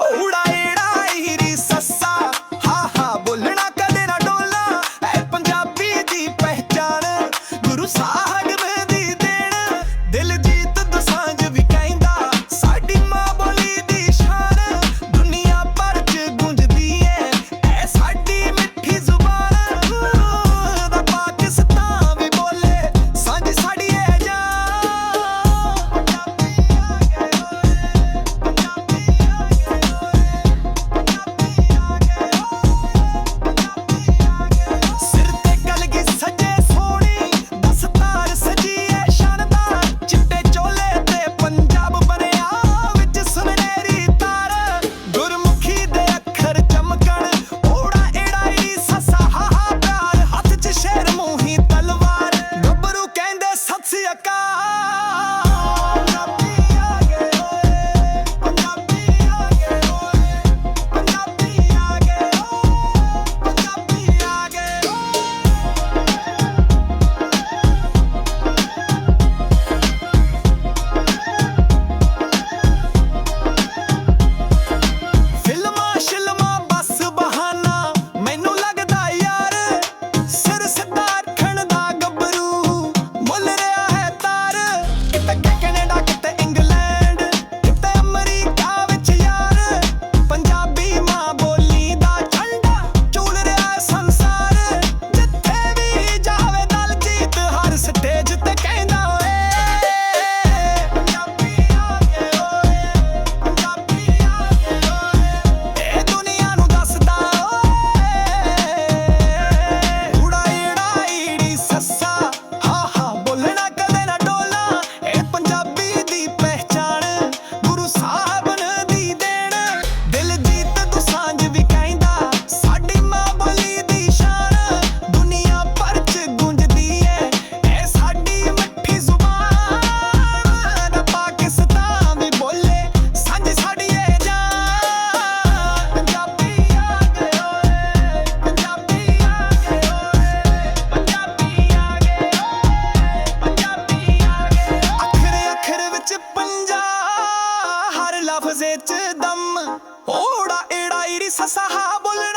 Oh, right. కబ్జే dum ఓడా ఏడా ఇరి ససహా bull